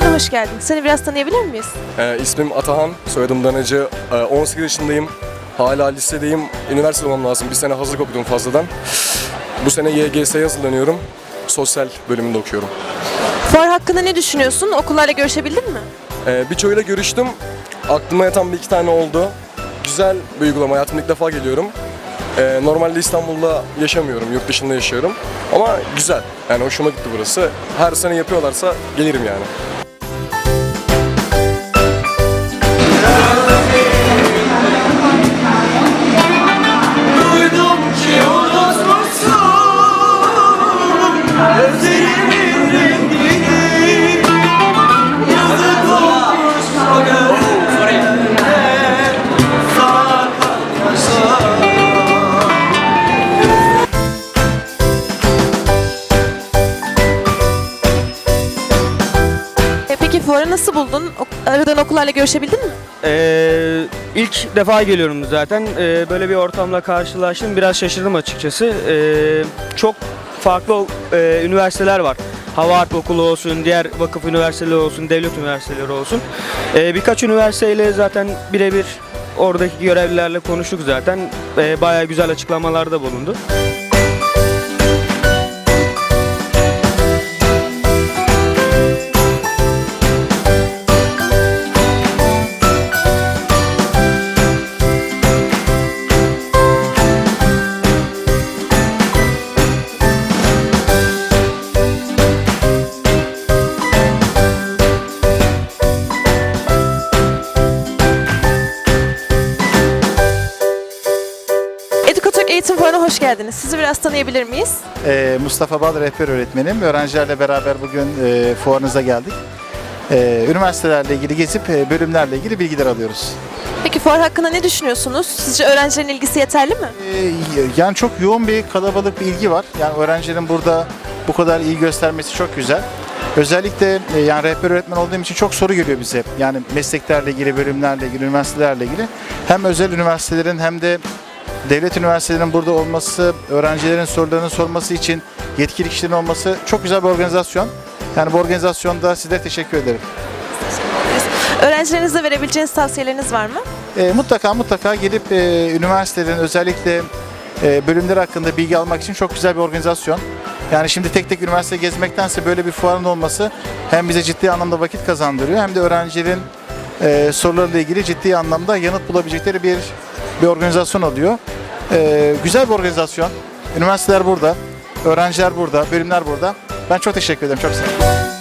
Fuara hoş geldin. Seni biraz tanıyabilir miyiz? Ee, ismim Atahan, soyadım Danacı. Ee, 18 yaşındayım. Hala lisedeyim. Üniversite olmam lazım. Bir sene hazırlık okudum fazladan. Bu sene YGS'ye hazırlanıyorum. Sosyal bölümünde okuyorum. Fuar hakkında ne düşünüyorsun? Okullarla görüşebildin mi? Ee, birçoğuyla görüştüm. Aklıma yatan bir iki tane oldu. Güzel bir uygulama. Hayatımda ilk defa geliyorum. Ee, normalde İstanbul'da yaşamıyorum. Yurt dışında yaşıyorum. Ama güzel. Yani hoşuma gitti burası. Her sene yapıyorlarsa gelirim yani. Fuarı nasıl buldun? Ok- Aradığın okullarla görüşebildin mi? Ee, ilk defa geliyorum zaten. Ee, böyle bir ortamla karşılaştım. Biraz şaşırdım açıkçası. Ee, çok farklı e, üniversiteler var. Hava Harp Okulu olsun, diğer vakıf üniversiteleri olsun, devlet üniversiteleri olsun. Ee, birkaç üniversiteyle zaten birebir oradaki görevlilerle konuştuk zaten. Ee, bayağı güzel açıklamalarda bulundu. Hoş geldiniz. Sizi biraz tanıyabilir miyiz? Ee, Mustafa Bal rehber öğretmenim. Öğrencilerle beraber bugün e, fuarınıza geldik. Ee, üniversitelerle ilgili gezip e, bölümlerle ilgili bilgiler alıyoruz. Peki fuar hakkında ne düşünüyorsunuz? Sizce öğrencilerin ilgisi yeterli mi? Ee, yani çok yoğun bir kalabalık bir ilgi var. Yani öğrencilerin burada bu kadar iyi göstermesi çok güzel. Özellikle e, yani rehber öğretmen olduğum için çok soru geliyor bize. Yani mesleklerle ilgili, bölümlerle ilgili, üniversitelerle ilgili. Hem özel üniversitelerin hem de devlet üniversitelerinin burada olması, öğrencilerin sorularını sorması için yetkili kişilerin olması çok güzel bir organizasyon. Yani bu organizasyonda sizlere teşekkür ederim. Öğrencilerinize verebileceğiniz tavsiyeleriniz var mı? E, mutlaka mutlaka gelip e, üniversitelerin özellikle e, bölümleri hakkında bilgi almak için çok güzel bir organizasyon. Yani şimdi tek tek üniversite gezmektense böyle bir fuarın olması hem bize ciddi anlamda vakit kazandırıyor hem de öğrencilerin e, sorularıyla ilgili ciddi anlamda yanıt bulabilecekleri bir bir organizasyon oluyor. E, güzel bir organizasyon. Üniversiteler burada, öğrenciler burada, bölümler burada. Ben çok teşekkür ederim. Çok sağ olun.